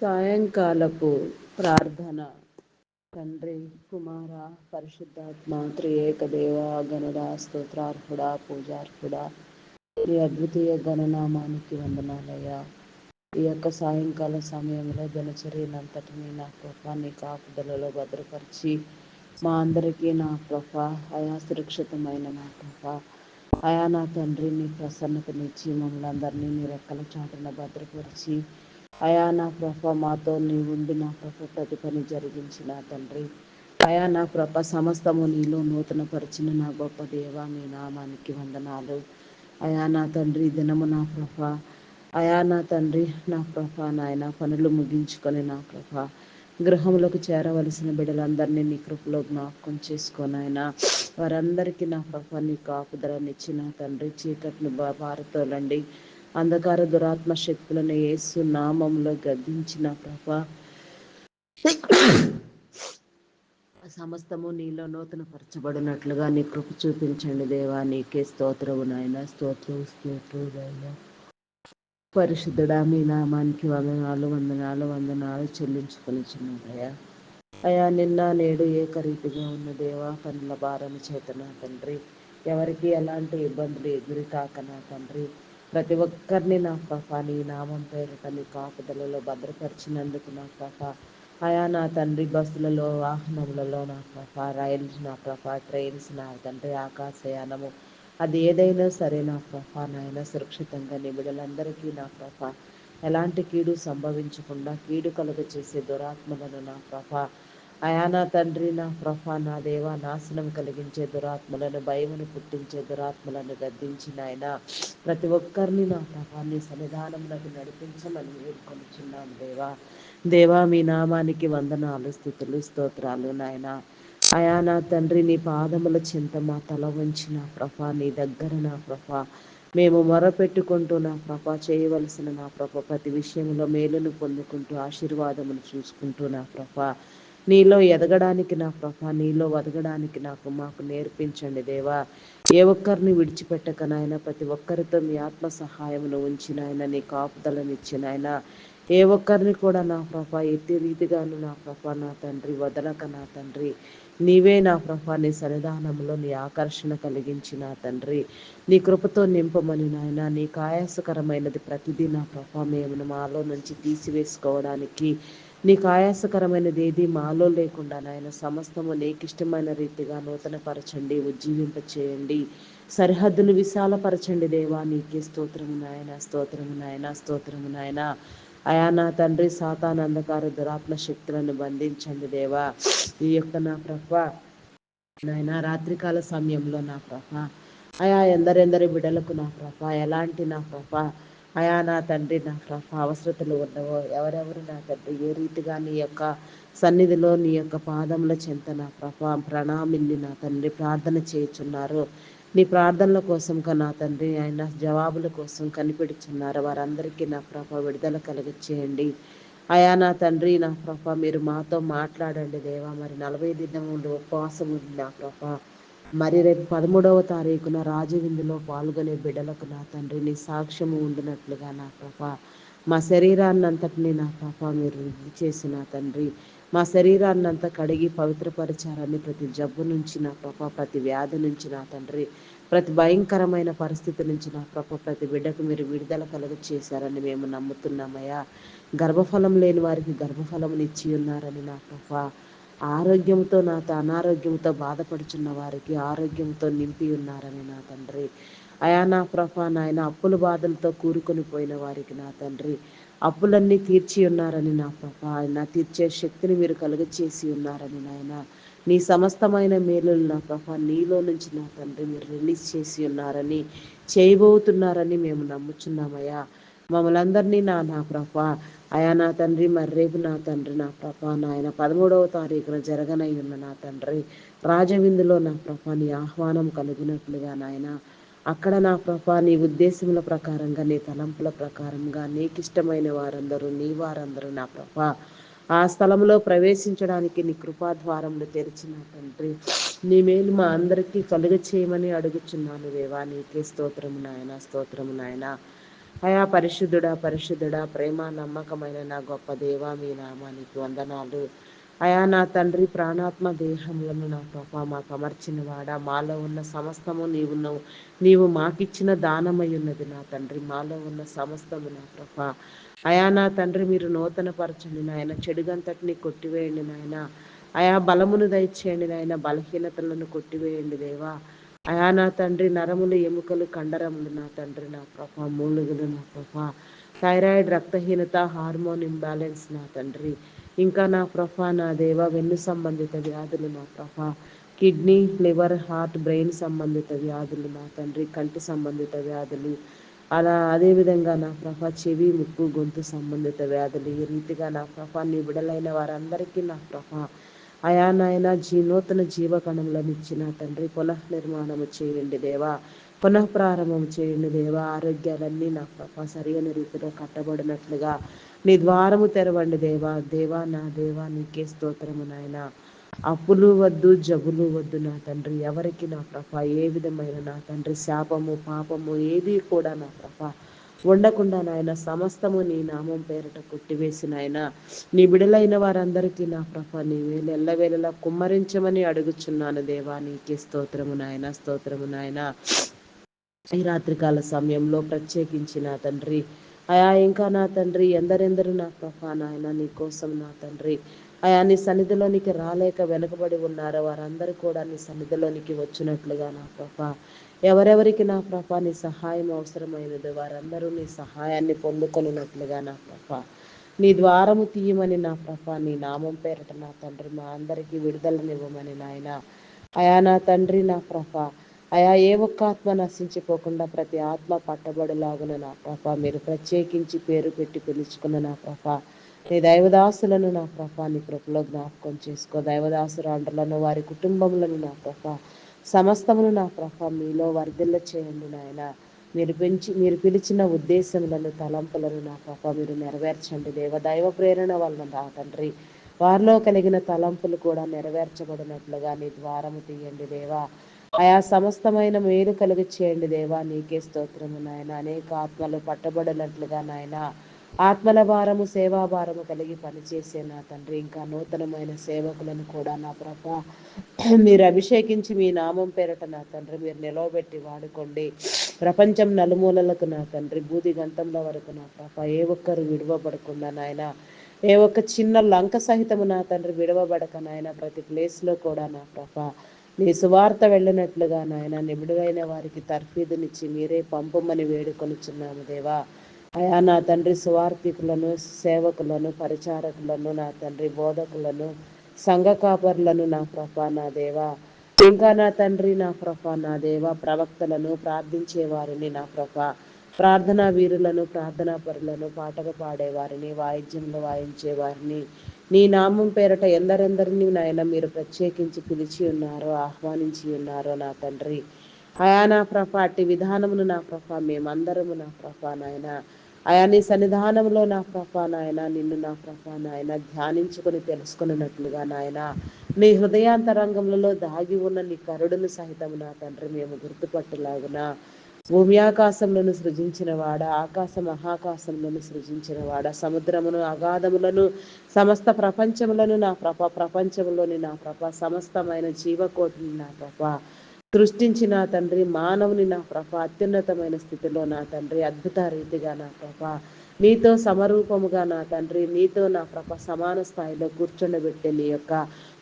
సాయంకాలపు ప్రార్థన. తండ్రి కుమార పరిశుద్ధాత్మ త్రియేక దేవ గణుడ స్తోత్రార్హుడ పూజార్హుడ ఈ అద్వితీయ గణనామానికి వందనాలయ్యా. ఈ యొక్క సాయంకాల సమయంలో దినచర్యనంతటినీ నా కృప నీ కాపుదలలో భద్రపరిచి మా అందరికీ నా కృప అయా సురక్షితమైన నా కృప అయా నా తండ్రి నీ ప్రసన్నతనిచ్చి మమ్మల్ని అందరినీ నీ రెక్కల చాటున భద్రపరిచి అయా నా ప్రభ మాతో నీ ఉండి నా ప్రభ ప్రతి పని జరిగించిన తండ్రి. అయా నా ప్రభ సమస్తము నీలో నూతన పరిచిన నా గొప్ప దేవ మీ నామానికి వందనాలు. అయా నా తండ్రి దినము నా ప్రభ. అయా నా తండ్రి నా ప్రభ నాయన పనులు ముగించుకొని నా ప్రభ. గృహములకు చేరవలసిన బిడ్డలందరినీ నీ కృపలో జ్ఞాపకం చేసుకొని ఆయన వారందరికీ నా ప్రభ నీ కాపుదలనిచ్చిన తండ్రి చీకటిని భారతోలండి అంధకార దురాత్మ శక్తులను ఏసు నామంలో గద్దించిన ప్రభ. సమస్తము నీలో నూతన పరచబడినట్లుగా నీ కృప చూపించండి దేవా. నీకే స్తోత్రము నాయన. స్తోత్రం స్తోత్రం పరిశుద్ధుడా మీ నామానికి వందనాలు వందనాలు వందనాలు చెల్లించుకొని చిన్నదయ్యా అయా నిన్న నేడు ఏకరీతిగా ఉన్న దేవా పనుల భారం చేతన తండ్రి. ఎవరికి ఎలాంటి ఇబ్బందులు ఎదురు కాక నా తండ్రి. ప్రతి ఒక్కరిని నా పాప నీ నామం పేరిట నీ కాపుదలలో భద్రపరిచినందుకు నా పాప అయా నా తండ్రి బస్సులలో వాహనములలో నా పాప రైల్స్ నా పాప ట్రైన్స్ నా తండ్రి ఆకాశయానము. అది ఏదైనా సరే నా పాప నాయన సురక్షితంగా నిబిడలందరికీ నా పాప ఎలాంటి కీడు సంభవించకుండా కీడు కలుగ చేసే దురాత్మలను నా పాప అయానా తండ్రి నా ప్రభా నా దేవ నాశనం కలిగించే దురాత్మలను భయమును పుట్టించే దురాత్మలను గద్దించిన ఆయన ప్రతి ఒక్కరిని నా ప్రభాన్ని సన్నిధానములకు నడిపించమని వేడుకొనిచున్నాను దేవా. దేవా మీ నామానికి వందనాలు స్థుతులు స్తోత్రాలు నాయన. అయా నా తండ్రి నీ పాదముల చింత మా తల వంచిన ప్రభా నీ దగ్గర నా ప్రభా. మేము మొరపెట్టుకుంటూ నా ప్రభ చేయవలసిన నా ప్రభ ప్రతి విషయంలో మేలును పొందుకుంటూ ఆశీర్వాదమును చూసుకుంటూ నా ప్రభ. నీలో ఎదగడానికి నా ప్రభ నీలో వదగడానికి నాకు మాకు నేర్పించండి దేవా. ఏ ఒక్కరిని విడిచిపెట్టక నాయన ప్రతి ఒక్కరితో మీ ఆత్మ సహాయమును ఉంచిన ఆయన నీ కాపుదలనిచ్చిన ఆయన ఏ ఒక్కరిని కూడా నా ప్రభ ఎట్టి రీతిగాను నా ప్రభ నా తండ్రి వదలక నా తండ్రి. నీవే నా ప్రభ నీ సన్నిధానంలో నీ ఆకర్షణ కలిగించిన తండ్రి. నీ కృపతో నింపమని నాయన నీకు ఆయాసకరమైనది ప్రతిదీ నా ప్రభ మేము మాలో నుంచి తీసివేసుకోవడానికి నీకు ఆయాసకరమైనది ఏది మాలో లేకుండా నాయన సమస్తము నీకు ఇష్టమైన రీతిగా నూతనపరచండి ఉజ్జీవింప చేయండి సరిహద్దులు విశాలపరచండి దేవా నీకే స్తోత్రము నాయన స్తోత్రము నాయన స్తోత్రము నాయన. అయా నా తండ్రి సాతాన్ అంధకార దురాత్మ శక్తులను బంధించండి దేవా. ఈ యొక్క నా ప్రభ నాయన రాత్రికాల సమయంలో నా ప్రభ. అయా ఎందరెందరి బిడలకు నా ప్రభ ఎలాంటి నా ప్రభ. అయా నా తండ్రి నా ప్రభ అవసరతలు ఉన్నవో ఎవరెవరు నా తండ్రి ఏ రీతిగా నీ యొక్క సన్నిధిలో నీ యొక్క పాదముల చెంత నా ప్రభ ప్రణామిల్లి నా తండ్రి ప్రార్థన చేయుచున్నారు. నీ ప్రార్థనల కోసం నా తండ్రి ఆయన జవాబుల కోసం కనిపెడుచున్నారు. వారందరికీ నా ప్రభ విడుదల కలిగించేయండి. అయా నా తండ్రి నా ప్రభ మీరు మాతో మాట్లాడండి దేవా. మరి నలభై దినములు ఉపవాసం ఉంది నా ప్రభ మరి రేపు పదమూడవ తారీఖున రాజవిందులో పాల్గొనే బిడ్డలకు నా తండ్రి నీ సాక్ష్యము ఉండినట్లుగా నా పాప. మా శరీరాన్ని అంతటిని నా పాప మీరు వృద్ధి చేసిన తండ్రి. మా శరీరాన్ని అంతా కడిగి పవిత్రపరిచారని ప్రతి జబ్బు నుంచి నా పాప ప్రతి వ్యాధి నుంచి నా తండ్రి. ప్రతి భయంకరమైన పరిస్థితి నుంచి నా ప్రభ ప్రతి బిడ్డకు మీరు విడుదల కలుగ చేశారని మేము నమ్ముతున్నామయ్యా. గర్భఫలం లేని వారికి గర్భఫలమునిచ్చి ఉన్నారని నా పాప. ఆరోగ్యంతో నా అనారోగ్యంతో బాధపడుచున్న వారికి ఆరోగ్యంతో నింపి ఉన్నారని నా తండ్రి. అయా నా ప్రభా నాయన అప్పుల బాధలతో కూరుకొని పోయిన వారికి నా తండ్రి. అప్పులన్నీ తీర్చి ఉన్నారని నా ప్రభా ఆయన తీర్చే శక్తిని మీరు కలుగచేసి ఉన్నారని నాయన. నీ సమస్తమైన మేలులు నా ప్రభా నీలో నుంచి నా తండ్రి మీరు రిలీజ్ చేసి ఉన్నారని చేయబోతున్నారని మేము నమ్ముచున్నామయ్యా. మమ్మల్ని అందరినీ నా నా ప్రభా అయా నా తండ్రి మరి రేపు నా తండ్రి నా ప్రభా నాయన పదమూడవ తారీఖున జరగనై ఉన్న నా తండ్రి రాజవిందులో నా ప్రభా నీ ఆహ్వానం కలిగినట్లుగా నాయన. అక్కడ నా ప్రభా నీ ఉద్దేశముల ప్రకారంగా నీ తలంపుల ప్రకారంగా నీకు ఇష్టమైన వారందరూ నీ వారందరూ నా ప్రభా. ఆ స్థలంలో ప్రవేశించడానికి నీ కృపాద్వారములు తెరిచిన తండ్రి నీ మేలు మా అందరికీ కలుగ చేయమని అడుగుచున్నాను దేవా. నీకే స్తోత్రము నాయన స్తోత్రము నాయన. అయా పరిశుద్ధుడా పరిశుద్ధుడా ప్రేమ నమ్మకమైన నా గొప్ప దేవా మీ నామానికి వందనాలు. అయా నా తండ్రి ప్రాణాత్మ దేహములను నా ప్రభ మాకు అమర్చిన వాడ. మాలో ఉన్న సమస్తము నీవున్నావు నీవు మాకిచ్చిన దానమై ఉన్నది నా తండ్రి. మాలో ఉన్న సమస్తము నా ప్రభ అయా నా తండ్రి మీరు నూతన పరచండి నాయన. చెడుగంతటిని కొట్టివేయండి నాయన. అయా బలమును దయచేయండి నాయన. బలహీనతలను కొట్టివేయండి దేవా. అయా నా తండ్రి నరములు ఎముకలు కండరములు. నా తండ్రి నా ప్రభ మూలుగులు నా ప్రభ. థైరాయిడ్ రక్తహీనత హార్మోన్ ఇంబ్యాలెన్స్ నా తండ్రి. ఇంకా నా ప్రభ నా దేవ వెన్ను సంబంధిత వ్యాధులు నా ప్రభ. కిడ్నీ లివర్ హార్ట్ బ్రెయిన్ సంబంధిత వ్యాధులు నా తండ్రి. కంటి సంబంధిత వ్యాధులు. అలా అదేవిధంగా నా ప్రభ చెవి ముక్కు గొంతు సంబంధిత వ్యాధులు. ఈ రీతిగా నా ప్రభ నీ విడలైన వారందరికీ నా ప్రభ అయా నాయన జీ నూతన జీవకణములను ఇచ్చిన తండ్రి పునః నిర్మాణము చేయండి దేవా. పునః ప్రారంభం చేయండి దేవా. ఆరోగ్యాలన్నీ నా ప్రభ సరైన రీతిలో కట్టబడినట్లుగా నీ ద్వారము తెరవండి దేవా. దేవా నా దేవా నీకే స్తోత్రము నాయన. అప్పులు వద్దు జబులు వద్దు నా తండ్రి. ఎవరికి నా ప్రభ ఏ విధమైన నా తండ్రి? శాపము పాపము ఏది కూడా నా ప్రభ ఉండకుండా నాయన సమస్తము నీ నామం పేరట కొట్టివేసిన ఆయన నీ బిడలైన వారందరికీ నా ప్రభ నీ వేలు ఎల్లవేళలా కుమ్మరించమని అడుగుచున్నాను దేవా. నీకే స్తోత్రము నాయన స్తోత్రము నాయన. ఈ రాత్రికాల సమయంలో ప్రత్యేకించి నా తండ్రి అయా ఇంకా నా తండ్రి ఎందరెందరు నా ప్రభా నాయన నీ కోసం నా తండ్రి. అయా నీ సన్నిధిలోనికి రాలేక వెనుకబడి ఉన్నారో వారందరూ కూడా నీ సన్నిధిలోనికి వచ్చినట్లుగా నా ప్రభా. ఎవరెవరికి నా ప్రభా నీ సహాయం అవసరమైనది? వారందరూ నీ సహాయాన్ని పొందుకొనినట్లుగా నా ప్రభా. నీ ద్వారము తీయమని నా ప్రభా నీ నామం పేరట నా తండ్రి మా అందరికీ విడుదలనివ్వమని నాయన. అయా నా తండ్రి నా ప్రభా. అయా ఏ ఒక్క ఆత్మ నశించిపోకుండా ప్రతి ఆత్మ పట్టబడిలాగున నా ప్రభ. మీరు ప్రత్యేకించి పేరు పెట్టి పిలుచుకున్న నా ప్రభ. నీ దైవదాసులను నా ప్రభ నీ కృపలో జ్ఞాపకం చేసుకో. దైవదాసురాండ్రులను వారి కుటుంబములను నా ప్రభ. సమస్తమును నా ప్రభ మీలో వర్ధిల్ల చేయండి నాయన. మీరు పెంచి మీరు పిలిచిన ఉద్దేశములను తలంపులను నా ప్రభ మీరు నెరవేర్చండి. దేవ దైవ ప్రేరణ వలన నా తండ్రి. వారిలో కలిగిన తలంపులు కూడా నెరవేర్చబడినట్లుగా నీ ద్వారము తీయండి దేవా. ఆయా సమస్తమైన మేలు కలిగి చేయండి దేవా. నీకే స్తోత్రము నాయన. అనేక ఆత్మలు పట్టబడినట్లుగా నాయన. ఆత్మల భారము సేవాభారము కలిగి పనిచేసే నా తండ్రి. ఇంకా నూతనమైన సేవకులను కూడా నా ప్రభా మీరు అభిషేకించి మీ నామం పేరట నా తండ్రి మీరు నిలవబెట్టి వాడుకోండి. ప్రపంచం నలుమూలలకు నా తండ్రి బూది గంతంలో వరకు నా ప్రభా. ఏ ఒక్కరు విడువబడకుండా నాయన ఏ ఒక్క చిన్న లంక సహితము నా తండ్రి విడవబడక నాయన ప్రతి ప్లేస్లో కూడా నా ప్రభా నీ సువార్త వెళ్ళినట్లుగా నాయన నిబిడువైన వారికి తర్ఫీదునిచ్చి మీరే పంపమని వేడుకొనిచున్నాము దేవా. అయా నా తండ్రి సువార్థికులను సేవకులను పరిచారకులను నా తండ్రి బోధకులను సంఘ కాపర్లను నా ప్రభా నా దేవా. ఇంకా నా తండ్రి నా ప్రభా నా దేవ. ప్రవక్తలను ప్రార్థించే వారిని నా ప్రభా. ప్రార్థనా వీరులను ప్రార్థనా పరులను పాటలు పాడేవారిని వాయిద్యంలో వాయించే వారిని. నీ నామం పేరట ఎందరెందరిని నాయన మీరు ప్రత్యేకించి పిలిచి ఉన్నారో ఆహ్వానించి ఉన్నారో నా తండ్రి. అయా నా ప్రభ అట్టి విధానమును నా ప్రభ మేమందరము నా ప్రభ నాయన. అయా నీ సన్నిధానంలో నా ప్రభా నాయన నిన్ను నా ప్రభా నాయన ధ్యానించుకొని తెలుసుకున్నట్లుగా నాయన. నీ హృదయాంతరంగంలో దాగి ఉన్న నీ కరుడును సహితం నా తండ్రి మేము గుర్తుపట్టలాగున. భూమి ఆకాశములను సృజించిన వాడ ఆకాశ మహాకాశములను సృజించిన వాడ సముద్రమును అగాధములను సమస్త ప్రపంచములను నా ప్రభ ప్రపంచంలోని నా ప్రభ సమస్తమైన జీవకోటిని నా ప్రభ. సృష్టించిన తండ్రి మానవుని నా ప్రభ అత్యున్నతమైన స్థితిలో నా తండ్రి అద్భుత రీతిగా నా ప్రభ. నీతో సమరూపముగా నా తండ్రి నీతో నా ప్రభ సమాన స్థాయిలో కూర్చుండబెట్టే నీ యొక్క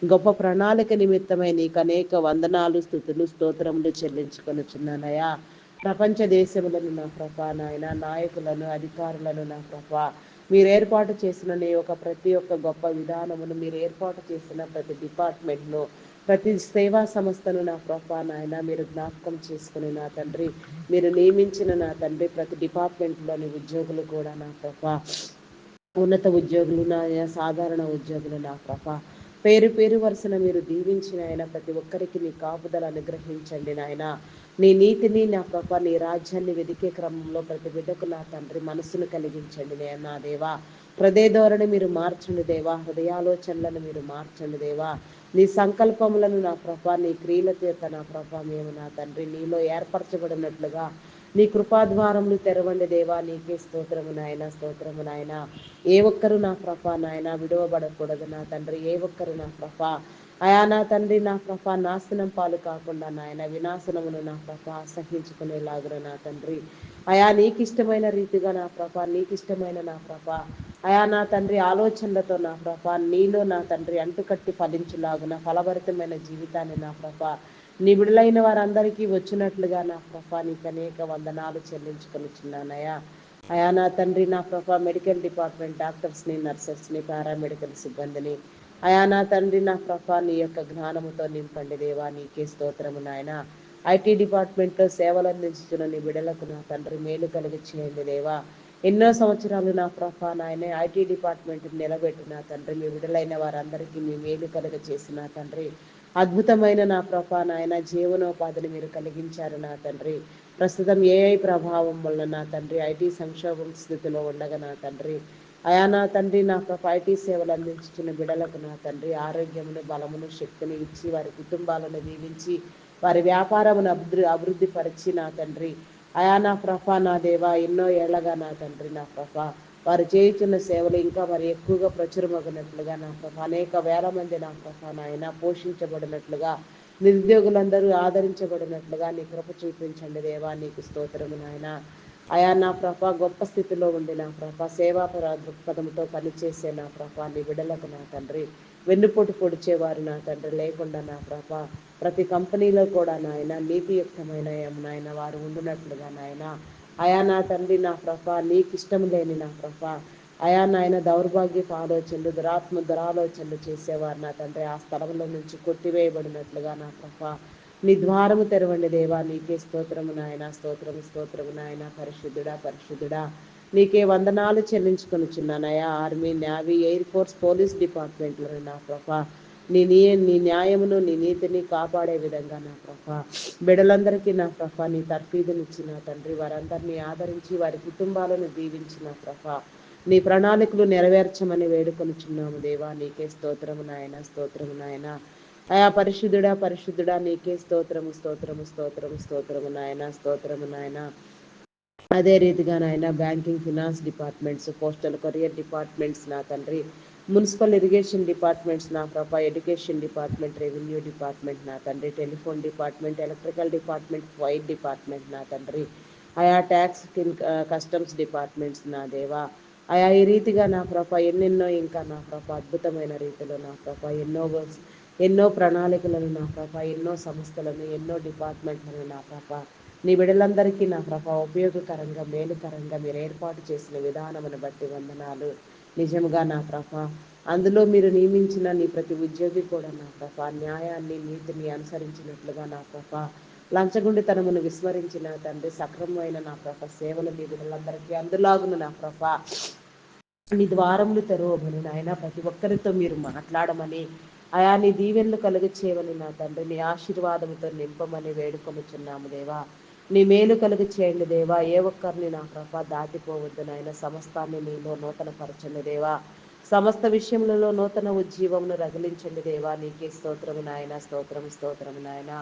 గొప్ప ప్రణాళిక నిమిత్తమై నీకు అనేక వందనాలు స్థుతులు స్తోత్రములు చెల్లించుకొనుచున్నానయా ప్రపంచ దేశములను నా ప్రభ నాయన నాయకులను అధికారులను నా ప్రభ. మీరు ఏర్పాటు చేసిన నీ యొక్క ప్రతి ఒక్క గొప్ప విధానమును మీరు ఏర్పాటు చేసిన ప్రతి డిపార్ట్మెంట్ను ప్రతి సేవా సంస్థను నా ప్రభా నాయన మీరు జ్ఞాపకం చేసుకుని నా తండ్రి మీరు నియమించిన నా తండ్రి ప్రతి డిపార్ట్మెంట్లోని ఉద్యోగులు కూడా నా ప్రభా. ఉన్నత ఉద్యోగులు నా సాధారణ ఉద్యోగులు నా ప్రభా. పేరు పేరు వరుసన మీరు దీవించిన ఆయన ప్రతి ఒక్కరికి నీ కాపుదల అనుగ్రహించండి నాయన. నీ నీతిని నా ప్రభ నీ రాజ్యాన్ని వెదికే క్రమంలో ప్రతి బిడ్డకు నా తండ్రి మనసును కలిగించండి నా దేవా. హృదయ ధోరణి మీరు మార్చండి దేవా హృదయాలోచనలను మీరు మార్చండి దేవా. నీ సంకల్పములను నా ప్రభా నీ క్రియల చేత నా ప్రభా మేము నా తండ్రి నీలో ఏర్పరచబడినట్లుగా నీ కృపాద్వారములు తెరవండి దేవా. నీకే స్తోత్రము నాయన స్తోత్రము నాయన. ఏ ఒక్కరు నా ప్రభా నాయన విడువబడకూడదు నా తండ్రి ఏ ఒక్కరు నా ప్రభా. అయా నా తండ్రి నా ప్రభ నాశనం పాలు కాకుండా నాయన వినాశనమును నా ప్రభ సహించుకునేలాగున నా తండ్రి. అయా నీకు ఇష్టమైన రీతిగా నా ప్రభ నీకు ఇష్టమైన నా ప్రభ. అయా నా తండ్రి ఆలోచనలతో నా ప్రభ నీలో నా తండ్రి అంటుకట్టి ఫలించులాగున ఫలభరితమైన జీవితాన్ని నా ప్రభ. నీ విడులైన వారందరికీ వచ్చినట్లుగా నా ప్రభ నీకు అనేక వందనాలు చెల్లించుకొనిచున్నానయ్యా. అయా నా తండ్రి నా ప్రభ మెడికల్ డిపార్ట్మెంట్ డాక్టర్స్ని నర్సెస్ని పారామెడికల్ సిబ్బందిని అయా నా తండ్రి నా ప్రభా నీ యొక్క జ్ఞానముతో నింపండి దేవా నీకే స్తోత్రము నాయన. ఐటీ డిపార్ట్మెంట్లో సేవలు అందించుతున్న నీ బిడలకు నా తండ్రి మేలు కలిగి చేయండి దేవా. ఎన్నో సంవత్సరాలు నా ప్రభా నాయన ఐటీ డిపార్ట్మెంట్ నిలబెట్టిన తండ్రి మీ విడుదలైన వారందరికీ మీ మేలు కలుగ చేసిన తండ్రి. అద్భుతమైన నా ప్రభా నాయన జీవనోపాధిని మీరు కలిగించారు నా తండ్రి. ప్రస్తుతం ఏఐ ప్రభావం వల్ల నా తండ్రి ఐటీ సంక్షోభం స్థితిలో ఉండగా నా తండ్రి అయా నా తండ్రి నా ప్రొఫైటీ ఐటీ సేవలు అందించుతున్న బిడలకు నా తండ్రి ఆరోగ్యమును బలమును శక్తిని ఇచ్చి వారి కుటుంబాలను దీవించి వారి వ్యాపారమును అభివృద్ధి అభివృద్ధి పరిచి నా తండ్రి. అయా నా ప్రభ నా దేవా ఎన్నో ఏళ్ళగా నా తండ్రి నా ప్రఫ వారు చేయుచున్న సేవలు ఇంకా మరి ఎక్కువగా ప్రచురమగినట్లుగా నా ప్రభ. అనేక వేల మంది నా ప్రభ నాయన పోషించబడినట్లుగా నిరుద్యోగులందరూ ఆదరించబడినట్లుగా నీ కృప చూపించండి దేవా. నీకు స్తోత్రము నాయన. అయా నా ప్రభ గొప్ప స్థితిలో ఉండి నా ప్రభ సేవాపర దృక్పథంతో పనిచేసే నా ప్రభ నీ బిడలకు నా తండ్రి. వెన్నుపోటు పొడిచేవారు నా తండ్రి. లేకుండా నా ప్రభ ప్రతి కంపెనీలో కూడా నాయన నీతియుక్తమైన నాయన వారు ఉండునట్లుగా నాయన. అయా నా తండ్రి నా ప్రభ నీకు ఇష్టం లేని నా ప్రభ. అయా నాయన దౌర్భాగ్యపు ఆలోచనలు దురాత్మ దురాలోచనలు చేసేవారు నా తండ్రి. ఆ స్థలంలో నుంచి కొట్టివేయబడినట్లుగా నా ప్రభ నీ ద్వారము తెరవండి దేవా నీకే స్తోత్రము నాయన స్తోత్రము స్తోత్రము నాయన పరిశుద్ధుడా పరిశుద్ధుడా. నీకే వందనాలు చెల్లించుకొనిచున్నానయా army navy air force police డిపార్ట్మెంట్లో నా ప్రభా. నీ నీ నీ న్యాయమును నీ నీతిని కాపాడే విధంగా నా ప్రభా. బిడలందరికీ నా ప్రభా నీ తర్ఫీదునిచ్చిన తండ్రి వారందరినీ ఆదరించి వారి కుటుంబాలను దీవించిన ప్రభా. నీ ప్రణాళికలు నెరవేర్చమని వేడుకొనిచున్నాము దేవా. నీకే స్తోత్రము నాయన స్తోత్రము నాయన. అయా పరిశుద్ధుడా పరిశుద్ధుడా నీకే స్తోత్రము స్తోత్రము స్తోత్రము స్తోత్రము నాయన స్తోత్రము నాయన. అదే రీతిగా నాయన banking finance departments postal courier departments నా తండ్రి మున్సిపల్ ఇరిగేషన్ డిపార్ట్మెంట్స్ నా ప్రభా ఎడ్యుకేషన్ డిపార్ట్మెంట్ రెవెన్యూ డిపార్ట్మెంట్ నా తండ్రి telephone department electrical department white department నా తండ్రి. ఆయా ట్యాక్స్ కస్టమ్స్ డిపార్ట్మెంట్స్ నా దేవా. ఆయా ఈ రీతిగా నా ప్రభా ఎన్నెన్నో ఇంకా నా ప్రభా అద్భుతమైన రీతిలో నా ప్రభా ఎన్నో ఎన్నో ప్రణాళికలను నా ప్రభ ఎన్నో సంస్థలను ఎన్నో డిపార్ట్మెంట్లను నా ప్రభ. నీ బిడలందరికీ నా ప్రభ ఉపయోగకరంగా మేలుకరంగా మీరు ఏర్పాటు చేసిన విధానమును బట్టి వందనాలు. నిజముగా నా ప్రభ అందులో మీరు నియమించిన నీ ప్రతి ఉద్యోగి కూడా నా ప్రభ న్యాయాన్ని నీతిని అనుసరించినట్లుగా నా ప్రభ లంచగుండితనమును విస్మరించిన తండ్రి సక్రమమైన నా ప్రభ సేవలు మీ బిడ్డలందరికీ అందులాగును నా ప్రభ. నీ ద్వారములు తెరవమని నాయన ప్రతి ఒక్కరితో మీరు మాట్లాడమని అయా నీ దీవెనలు కలుగ చేయమని నా తండ్రి నీ ఆశీర్వాదంతో నింపమని వేడుకొనుచున్నాము దేవా. నీ మేలు కలుగు చేయండి దేవా. ఏ ఒక్కరిని నా కృప దాటిపోవద్దు నాయన. సమస్తాన్ని నీలో నూతన పరచండి దేవా. సమస్త విషయములలో నూతన ఉజ్జీవమును రగిలించండి దేవా. నీకే స్తోత్రము నాయన. స్తోత్రము స్తోత్రము నాయన.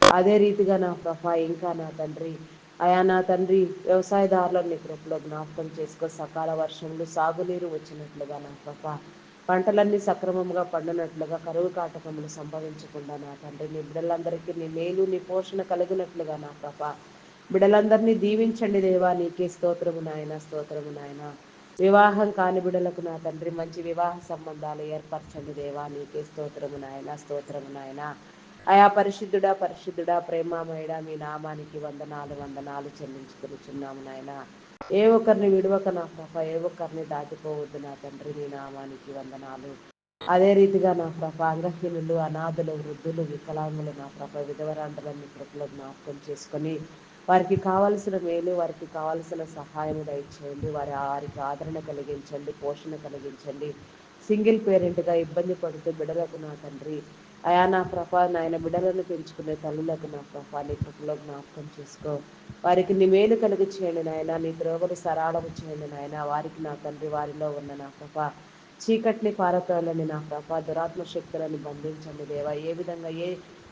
అదే రీతిగా నా ప్రభా ఇంకా నా తండ్రి అయా నా తండ్రి వ్యవసాయదారులను నీ కృపలో జ్ఞాపకం చేసుకో. సకాల వర్షములు సాగునీరు వచ్చినట్లుగా నా ప్రభా. పంటలన్నీ సక్రమంగా పండినట్లుగా కరువు కాటకములు సంభవించకుండా నా తండ్రి నీ బిడ్డలందరికీ నీ మేలు నీ పోషణ కలిగినట్లుగా నా ప్రభ. బిడ్డలందరినీ దీవించండి దేవా నీకే స్తోత్రము నాయన స్తోత్రము నాయన. వివాహం కాని బిడలకు నా తండ్రి మంచి వివాహ సంబంధాలు ఏర్పరచండి దేవా నీకే స్తోత్రము నాయన స్తోత్రము నాయన. ఆయా పరిశుద్ధుడా పరిశుద్ధుడా ప్రేమామయుడా మీ నామానికి వందనాలు వందనాలు చెల్లించుకుని చిన్నాము నాయన. ఏ ఒక్కరిని విడవక నా ప్రభ? ఏ ఒక్కరిని దాటిపోవద్దు నా తండ్రి నీ నామానికి వందనాలు. అదే రీతిగా నా ప్రభ అంగహీనులు అనాథులు వృద్ధులు వికలాంగులు నా ప్రభ విధవరాండ్రులని కృపలో జ్ఞాపకం చేసుకొని వారికి కావలసిన మేలు వారికి కావలసిన సహాయం దయచేయండి. వారి వారికి ఆదరణ కలిగించండి పోషణ కలిగించండి. సింగిల్ పేరెంట్గా ఇబ్బంది పడుతూ బిడలకు నా తండ్రి అయా నా ప్రభా నాయన బిడలను పెంచుకునే తల్లులకు నా ప్రభా నీ కృపలో జ్ఞాపకం చేసుకో. వారికి నీ మేలు కలిగి చేయండి నాయన నీ ద్రోగలు సరాళము చేయండి నాయన. వారికి నా తండ్రి వారిలో ఉన్న నా ప్రభా చీకటిని పారద్రోలండి నా ప్రభా దురాత్మ శక్తులను బంధించండి దేవా. ఏ విధంగా ఏ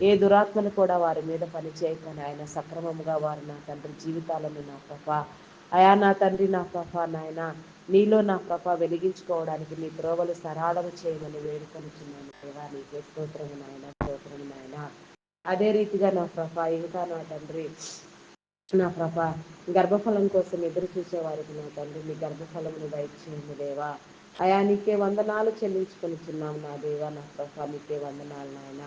ఏ దురాత్మను కూడా వారి మీద పనిచేయక నాయన సక్రమముగా వారి నా తండ్రి జీవితాలను నా ప్రభా అయా నా తండ్రి నా ప్రభా నాయన. నీలో నా ప్రభ వెలిగించుకోవడానికి నీ త్రోవలు సరాళము చేయమని వేడుకొనిచున్నాను. దేవా నీకే స్తోత్రము నాయన స్తోత్రము నాయన. అదే రీతిగా నా ప్రభ ఇంకా నా తండ్రి నా ప్రభ గర్భఫలం కోసం ఎదురు చూసే వారికి నా తండ్రి మీ గర్భఫలమును దయచేయండి దేవా. అయా నీకే వందనాలు చెల్లించుకొనిచున్నాం నా దేవా నా ప్రభ నీకే వందనాలు నాయన.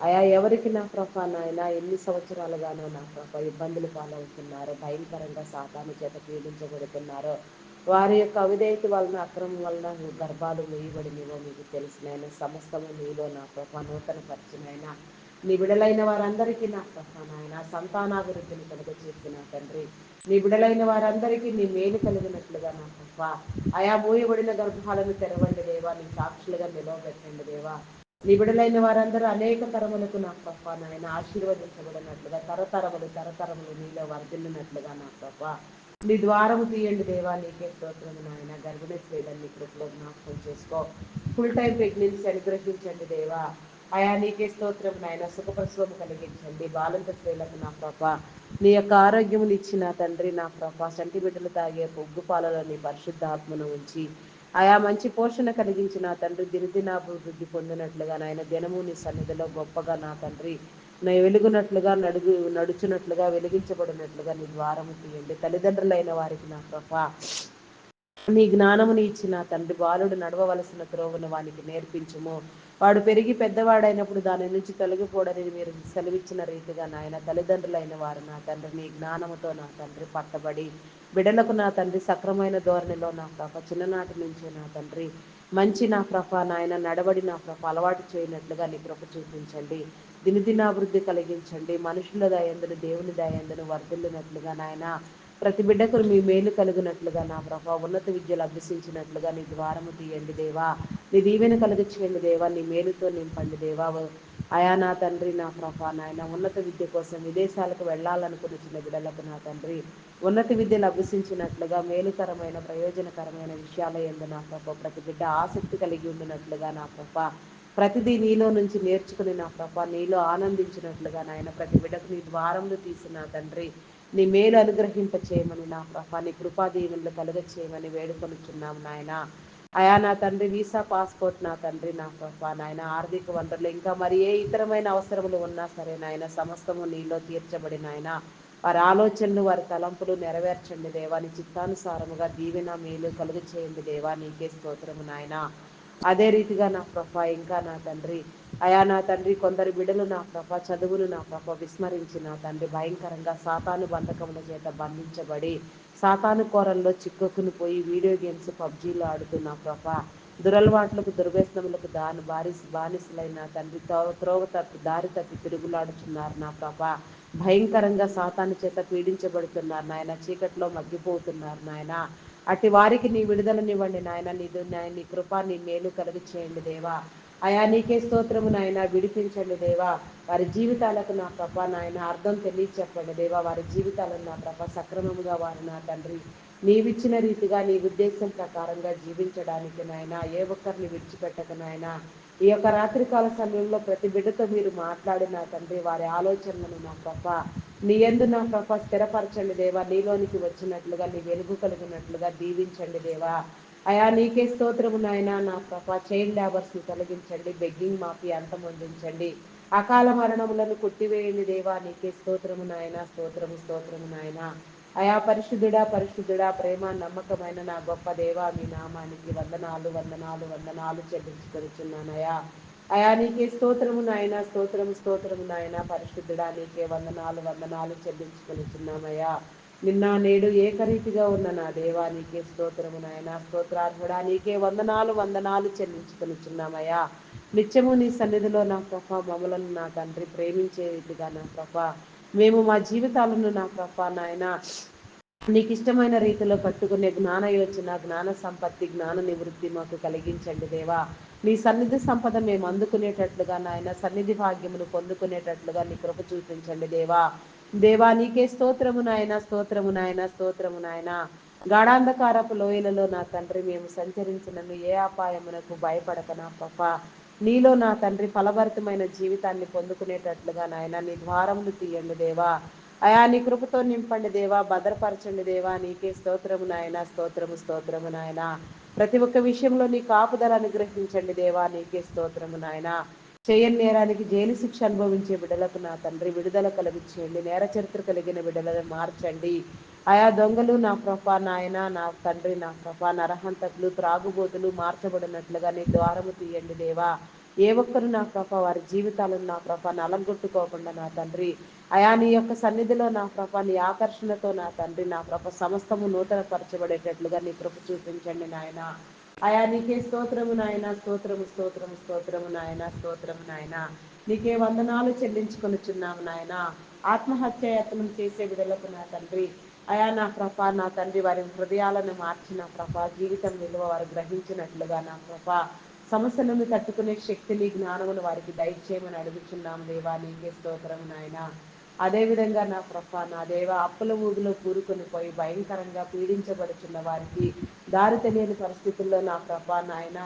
అయా ఎవరికి నా ప్రభ నాయన ఎన్ని సంవత్సరాలుగానో నా ప్రభ ఇబ్బందులు పాలవుతున్నారో భయంకరంగా సాతాను చేత పీడించబడుతున్నారో వారి యొక్క అవిధేయత వలన అక్రమం వలన గర్భాలు వేయబడినవో మీకు తెలిసినైనా సమస్తము మీలో నా ప్రభా నూతన పరిచినైనా నీ బిడలైన వారందరికీ నా ప్రభ నాయన సంతానాభివృద్ధిని కలుగ చేసిన తండ్రి. నీ బిడలైన వారందరికీ నీ మేలు కలిగినట్లుగా నా ప్రభ. ఆయా మూయబడిన గర్భాలను తెరవండి దేవా నీ సాక్షులుగా నిలవబెట్టండి దేవా. నీ బిడలైన వారందరూ అనేక తరములకు నా ప్రభ నాయన ఆశీర్వదించబడినట్లుగా తరతరములు తరతరములు నీలో వర్ధిల్లినట్లుగా నా ప్రభా. నీ ద్వారము తీయండి దేవా నీకే స్తోత్రము నాయన. గర్భిణీ స్త్రీలని కృపలో జ్ఞాపకం చేసుకో. ఫుల్ టైం ప్రెగ్నెన్సీ అనుగ్రహించండి దేవా. అయా నీకే స్తోత్రం నాయన. సుఖప్రసవం కలిగించండి. బాలంత స్త్రీలకు నా ప్రభ నీ యొక్క ఆరోగ్యములు ఇచ్చిన తండ్రి నా ప్రభ సెంటిమీటర్లు తాగే పొగ్గు పాలలో నీ పరిశుద్ధాత్మను ఉంచి ఆయా మంచి పోషణ కలిగించిన తండ్రి దినదినాభివృద్ధి పొందినట్లుగా నాయన. దినము నీ సన్నిధిలో గొప్పగా నా తండ్రి. వెలుగునట్లుగా నడుగు నడుచున్నట్లుగా వెలిగించబడినట్లుగా నీ ద్వారము తీయండి. తల్లిదండ్రులైన వారికి నా ప్రభా నీ జ్ఞానముని ఇచ్చిన తండ్రి బాలుడు నడవవలసిన త్రోవను వానికి నేర్పించుము. వాడు పెరిగి పెద్దవాడైనప్పుడు దాని నుంచి తొలగిపోడని మీరు సెలవిచ్చిన రీతిగా నాయన తల్లిదండ్రులైన వారు నా తండ్రి నీ జ్ఞానముతో నా తండ్రి పట్టబడి బిడలకు నా తండ్రి సక్రమైన ధోరణిలో నా ప్రభ చిన్ననాటి నుంచి నా తండ్రి. మంచి నా ప్రభ నాయన నడబడి నా ప్రభ అలవాటు చేయనట్లుగా నీ కృప చూపించండి. దినదినాభివృద్ధి కలిగించండి. మనుషుల దయందును దేవుని దయందును వర్ధిల్లినట్లుగా నాయన ప్రతి బిడ్డకు మీ మేలు కలిగినట్లుగా నా ప్రభ ఉన్నత విద్యలు అభ్యసించినట్లుగా నీ ద్వారము తీయండి దేవా. నీ దీవెన కలిగి దేవా నీ మేలుతో నింపండి దేవా. అయా నా తండ్రి నా ప్రభా నాయన ఉన్నత విద్య కోసం విదేశాలకు వెళ్ళాలనుకున్న చిన్న బిడ్డలకు నా తండ్రి ఉన్నత విద్యలు అభ్యసించినట్లుగా మేలుకరమైన ప్రయోజనకరమైన విషయాల ఎందు నా ప్రభ ప్రతి బిడ్డ ఆసక్తి కలిగి ఉండినట్లుగా నా ప్రభ. ప్రతిదీ నీలో నుంచి నేర్చుకుని నా ప్రభ నీలో ఆనందించినట్లుగా నాయన ప్రతి బిడ్డకు నీ ద్వారంలో తీసిన తండ్రి నీ మేలు అనుగ్రహింప చేయమని నా ప్రభా నీ కృపాదీవులు కలుగ చేయమని వేడుకొనుచున్నాం నాయన. అయా నా తండ్రి వీసా పాస్పోర్ట్ నా తండ్రి నా ప్రభా నాయన. ఆర్థిక వనరులు ఇంకా మరి ఏ ఇతరమైన అవసరములు ఉన్నా సరే నాయన సమస్తము నీలో తీర్చబడి నాయన. వారి ఆలోచనలు వారి తలంపులు నెరవేర్చండి దేవాని చిత్తానుసారముగా దీవెన మేలు కలుగు చేయండి దేవా. నీకే స్తోత్రము నాయన. అదే రీతిగా నా ప్రభ ఇంకా నా తండ్రి. అయా నా తండ్రి కొందరు బిడలు నా ప్రభ చదువులు నా ప్రభ విస్మరించి నా తండ్రి భయంకరంగా సాతాను బంధకముల చేత బంధించబడి సాతాను కోరల్లో చిక్కుకుని పోయి వీడియో గేమ్స్ పబ్జీలు ఆడుతున్న ప్రభ దురలవాట్లకు దుర్వ్యసనములకు దాని బారిస్ బానిసలైన తండ్రి త్రోవ తప్పి దారి తప్పి తిరుగులాడుచున్నారు నా ప్రభ. భయంకరంగా సాతాను చేత పీడించబడుతున్నారు నాయన చీకట్లో మగ్గిపోతున్నారు నాయన. అట్టి వారికి నీ విడుదలనివ్వండి నాయన. నీదు నాయన నీ కృప నీ మేలు కలుగు చేయండి దేవా. అయా నీకే స్తోత్రము నాయన. విడిపించండి దేవా. వారి జీవితాలకు నా ప్రభ నాయన. అర్థం తెలియచెప్పండి దేవా. వారి జీవితాలను నా ప్రభ సక్రమముగా వారు నా తండ్రి. నీవిచ్చిన రీతిగా నీ ఉద్దేశం ప్రకారంగా జీవించడానికి నాయన. ఏ ఒక్కరిని విడిచిపెట్టక నాయన. ఈ యొక్క రాత్రికాల సమయంలో ప్రతి బిడ్డతో మీరు మాట్లాడి నా తండ్రి వారి ఆలోచనలను నా ప్రభ నీ ఎందు నా ప్రభ స్థిరపరచండి దేవా నీలోనికి వచ్చినట్లుగా నీ వెలుగు కలిగినట్లుగా దీవించండి దేవా. అయా నీకే స్తోత్రము నాయన నా ప్రభ చైల్డ్ లేబర్స్ని తొలగించండి బెగ్గింగ్ మాఫీ అంతం అందించండి అకాల మరణములను కొట్టివేయండి దేవా నీకే స్తోత్రము నాయన స్తోత్రము స్తోత్రము నాయన. అయా పరిశుద్ధుడా పరిశుద్ధుడా ప్రేమ నమ్మకమైన నా గొప్ప దేవా మీ నామానికి వందనాలు వందనాలు వందనాలు చెల్లించుకొనిచున్నానయా అయా. నీకే స్తోత్రము నాయన స్తోత్రము స్తోత్రము నాయన. పరిశుద్ధుడా నీకే వందనాలు వందనాలు చెల్లించుకొనిచున్నామయ్యా నిన్న నేడు ఏకరీతిగా ఉన్న నా దేవా నీకే స్తోత్రము నాయన. స్తోత్రార్హుడా నీకే వందనాలు వందనాలు చెల్లించుకొనిచున్నామయ్యా నిత్యము నీ సన్నిధిలో నా ప్రభ మమ్మలను నా తండ్రి ప్రేమించే రీతిగా నా ప్రభ. మేము మా జీవితాలను నా ప్రభా నాయన నీకు ఇష్టమైన రీతిలో కట్టుకునే జ్ఞాన యోచన జ్ఞాన సంపత్తి జ్ఞాన నివృత్తి మాకు కలిగించండి దేవా. నీ సన్నిధి సంపద మేము అందుకునేటట్లుగా నాయన సన్నిధి భాగ్యమును పొందుకునేటట్లుగా నీ కృప చూపించండి దేవా. దేవా నీకే స్తోత్రము నాయన స్తోత్రము నాయన స్తోత్రము నాయన. గాఢాంధకారపు లోయలలో నా తండ్రి మేము సంచరించినను ఏ అపాయమునకు భయపడక నా పప్ప నీలో నా తండ్రి ఫలభరితమైన జీవితాన్ని పొందుకునేటట్లుగా నాయన నీ ద్వారములు తీయండి దేవా. అయా నీ కృపతో నింపండి దేవా భద్రపరచండి దేవా. నీకే స్తోత్రము నాయన స్తోత్రము స్తోత్రము నాయన. ప్రతి ఒక్క విషయంలో నీ కాపుదల అనుగ్రహించండి దేవా నీకే స్తోత్రము నాయన. చేయని నేరానికి జైలు శిక్ష అనుభవించే బిడ్డలకు నా తండ్రి విడుదల కలిగించండి నేర చరిత్ర కలిగిన బిడ్డలను మార్చండి. ఆయా దొంగలు నా ప్రభా నాయన నా తండ్రి నా ప్రభా నరహంతకులు త్రాగుబోతులు మార్చబడినట్లుగా నీ ద్వారము తీయండి దేవా. ఏ ఒక్కరు నా ప్రభ వారి జీవితాలను నా ప్రభ నలంగొట్టుకోకుండా నా తండ్రి. అయా నీ యొక్క సన్నిధిలో నా ప్రభ నీ ఆకర్షణతో నా తండ్రి నా ప్రభ సమస్తము నూతన పరచబడేటట్లుగా నీ కృప చూపించండి నాయన. అయా నీకే స్తోత్రము నాయన స్తోత్రము స్తోత్రము స్తోత్రము నాయన స్తోత్రము నాయన. నీకే వందనాలు చెల్లించుకొనుచున్నాము నాయన. ఆత్మహత్యాయత్నం చేసే విడలకు నా తండ్రి. అయా నా ప్రభ నా తండ్రి వారి హృదయాలను మార్చిన ప్రభ జీవితం విలువ వారు గ్రహించినట్లుగా నా ప్రభ. సమస్యలను తట్టుకునే శక్తిని జ్ఞానమును వారికి దయచేయమని అడుగుచున్నాం దేవా నీకే స్తోత్రం నాయన. అదేవిధంగా నా ప్రభ నా దేవ అప్పుల ఊబిలో కూరుకొని పోయి భయంకరంగా పీడించబడుచున్న వారికి దారి తెలియని పరిస్థితుల్లో నా ప్రభ నాయన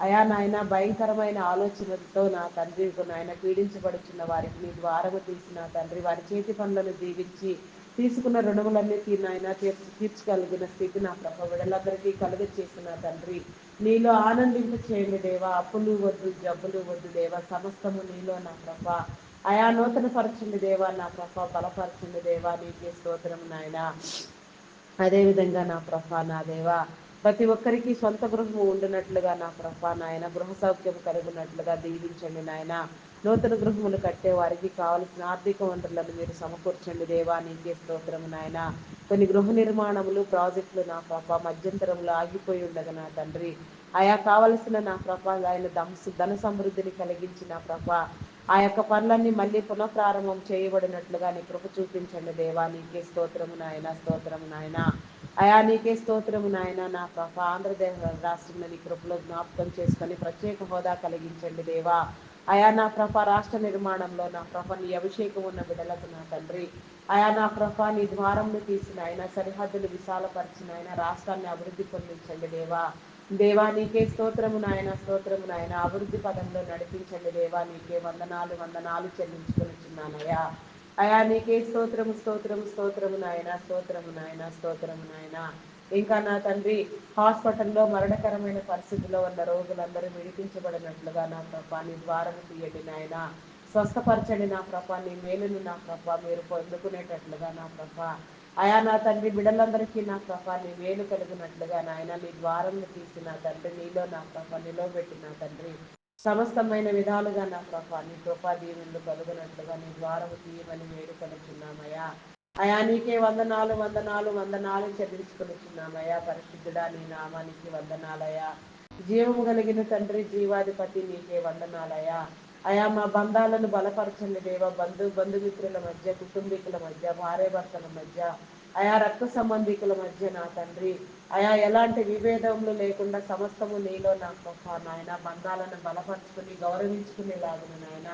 అయా నాయన భయంకరమైన ఆలోచనలతో నా తండ్రి నాయన పీడించబడుచున్న వారికి నీ ద్వారము తీసిన తండ్రి వారి చేతి పనులను దీవించి తీసుకున్న రుణములన్నీ నాయన తీర్చి తీర్చగలిగిన స్థితి నా ప్రభ విడలందరికీ కలుగ చేసిన తండ్రి. నీలో ఆనందింప చేయండి దేవా అప్పులు వద్దు జబ్బులు వద్దు దేవా సమస్తము నీలో నా ప్రభ. అయా నూతన పరచండి దేవా నా ప్రభ బలపరచుండి దేవా నీకే స్తోత్రం నాయన. అదేవిధంగా నా ప్రభ నా దేవా ప్రతి ఒక్కరికి సొంత గృహము ఉండినట్లుగా నా ప్రభ నాయన గృహ సౌఖ్యం కలుగునట్లుగా దీవించండి నాయన. నూతన గృహములు కట్టే వారికి కావలసిన ఆర్థిక వనరులను మీరు సమకూర్చండి దేవా నీకే స్తోత్రము నాయన. కొన్ని గృహ నిర్మాణములు ప్రాజెక్టులు నా ప్రభ మధ్యంతరంలో ఆగిపోయి ఉండగా నా తండ్రి. ఆయా కావలసిన నా ప్రభ ఆయన ధన సమృద్ధిని కలిగించిన ప్రభ ఆ యొక్క పనులన్నీ మళ్ళీ పునఃప్రారంభం చేయబడినట్లుగా నీ కృప చూపించండి దేవా. నీకే స్తోత్రము నాయన స్తోత్రము నాయన. అయా నీకే స్తోత్రము నాయన. నా ప్రభ ఆంధ్రదేశ రాష్ట్రంలో నీ కృపలో జ్ఞాపకం చేసుకొని ప్రత్యేక హోదా కలిగించండి దేవా. అయా నా ప్రభ రాష్ట్ర నిర్మాణంలో నా ప్రభ నీ అభిషేకం ఉన్న బిడలకు నా తండ్రి. అయా నా ప్రభ నీ ద్వారంను తీసిన ఆయన సరిహద్దులు విశాలపరిచిన ఆయన రాష్ట్రాన్ని అభివృద్ధి పొందించండి దేవా. దేవా నీకే స్తోత్రము నాయన స్తోత్రము నాయన. అభివృద్ధి పదంలో నడిపించండి దేవా నీకే వందనాలు వందనాలు చెల్లించుకొనిచున్నానయ్యా అయా నీకే స్తోత్రము స్తోత్రము స్తోత్రము నాయన స్తోత్రము నాయన స్తోత్రము నాయన. ఇంకా నా తండ్రి హాస్పిటల్లో మరణకరమైన పరిస్థితిలో ఉన్న రోగులందరూ విడిపించబడినట్లుగా నా ప్రభా నీ ద్వారం తీయండి నాయన. స్వస్థపరచండి నా ప్రభా నీ మేలును నా ప్రభా మీరు పొందుకునేటట్లుగా నా ప్రభా. అయా నా తండ్రి బిడలందరికీ నా ప్రభా నీ వేలు కలిగినట్లుగా నాయన నీ ద్వారం తీసి నా తండ్రి నీలో నా ప్రభా నిలవబెట్టి నా తండ్రి. సమస్తమైన విధాలుగా నా ప్రభా నీ కృపా దీవెనలు కలుగునట్లుగా నీ ద్వారము తీయమని వేడుకొనుచున్నామయ్యా అయా నీకే వందనాలు వందనాలు వందనాలు చెల్లించుకొనుచున్నామయ్యా. పరిశుద్ధుడా నీ నామానికి వందనాలయ్యా. జీవము కలిగిన తండ్రి జీవాధిపతి నీకే వందనాలయ్యా. అయా మా బంధాలను బలపరచండి దేవ. బంధు బంధుమిత్రుల మధ్య కుటుంబీకుల మధ్య భార్య భర్తల మధ్య అయా రక్త సంబంధికుల మధ్య నా తండ్రి. అయా ఎలాంటి విభేదములు లేకుండా సమస్తము నీలో నా గొప్ప నాయన. బంధాలను బలపరుచుకుని గౌరవించుకునేలాగున నాయన.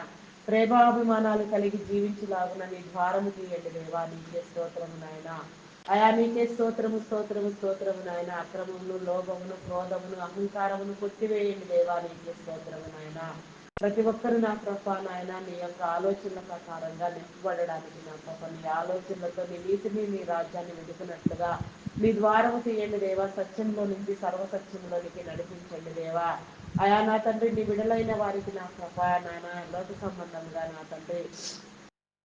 ప్రేమాభిమానాలు కలిగి జీవించలాగున నీ ద్వారము తీయండి దేవా. నీకే స్తోత్రము నాయన. అయా నీకే స్తోత్రము స్తోత్రము స్తోత్రము నాయన. అక్రమమును లోభమును క్రోధమును అహంకారమును కొట్టివేయండి దేవా. నీకే స్తోత్రము నాయన. ప్రతి ఒక్కరు నా ప్రభా నాయన నీ యొక్క ఆలోచనల ప్రకారంగా నింపబడడానికి నా ప్రభా నీ ఆలోచనలతో నీ నీతిని నీ రాజ్యాన్ని వెతుకున్నట్లుగా మీ ద్వారము తీయండి దేవా సత్యంలో నుంచి సర్వసత్యంలోనికి నడిపించండి దేవా. అయా నా తండ్రి నీ విడలైన వారికి నా ప్రభా నాయన లోక సంబంధంగా నా తండ్రి.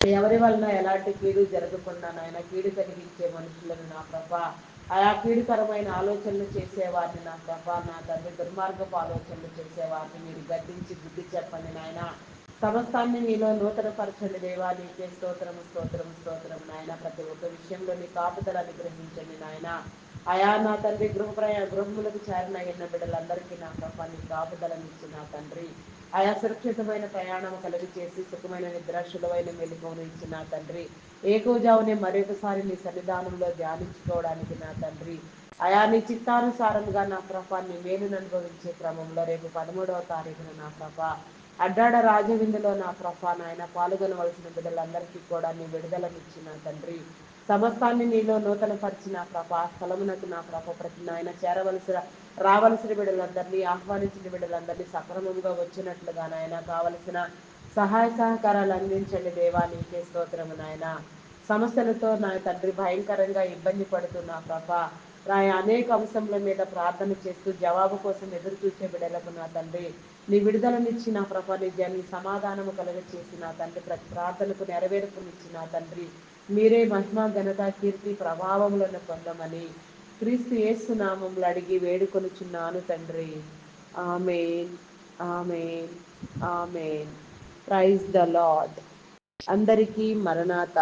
ఎవరి వలన ఎలాంటి కీడు జరగకుండా నాయన కీడు కలిగించే మనుషులను నా ప్రభా ఆయా పీడికరమైన ఆలోచనలు చేసేవారిని నా ప్రభా నా తండ్రి దుర్మార్గపు ఆలోచనలు చేసేవారిని. మీరు గద్దించి బుద్ధి చెప్పండి నాయన. సమస్తాన్ని మీలో నూతన పరచండి దేవా. నీకే స్తోత్రము స్తోత్రము స్తోత్రము నాయన. ప్రతి ఒక్క విషయంలో నీ కాపుదల అనుగ్రహించండి నాయన. అయా నా తండ్రి గృహ ప్రయా గృహములకు చేరిన ఎన్న బిడ్డలందరికీ నా ప్రభా నీ కాపుదలనిచ్చి నా తండ్రి. ఆయా సురక్షితమైన ప్రయాణం కలిగి చేసి సుఖమైన నిద్ర శుభమైన మెలుగును ఇచ్చిన నా తండ్రి. ఏకోజావునే మరొకసారి నీ సన్నిధానంలో ధ్యానించుకోవడానికి నా తండ్రి. అయా నీ చిత్తానుసారంగా నా ప్రభ నీ మేలును అనుభవించే క్రమంలో రేపు పదమూడవ తారీఖున నా ప్రభ. అడ్డాడ రాజవిందులో నా ప్రభా నాయన పాల్గొనవలసిన బిడ్డలందరికీ కూడా నీ విడుదలనిచ్చిన తండ్రి. సమస్తాన్ని నీలో నూతన పరిచిన ప్రభ స్థలమునకు నా ప్రభ ప్రతి నాయన చేరవలసిన రావలసిన బిడ్డలందరినీ ఆహ్వానించిన బిడ్డలందరినీ సక్రమంగా వచ్చినట్లుగా నాయన కావలసిన సహాయ సహకారాలు అందించండి దేవా నీకే స్తోత్రము నాయన. సమస్యలతో నా తండ్రి భయంకరంగా ఇబ్బంది పడుతున్న ప్రభ రాయ అనేక అంశముల మీద ప్రార్థన చేస్తూ జవాబు కోసం ఎదురు చూసే బిడ్డలకు నా తండ్రి. నీ విడుదలనిచ్చి నా ప్రభా నిజాన్ని సమాధానము కలగ చేసిన తండ్రి ప్రతి ప్రార్థనకు నెరవేర్పునిచ్చిన తండ్రి మీరే మహిమ ఘనత కీర్తి ప్రభావములను పొందమని క్రీస్తు యేసు నామములు అడిగి వేడుకొనుచున్నాను తండ్రి. Amen. Amen. Amen. Praise the lord అందరికీ మరణాత.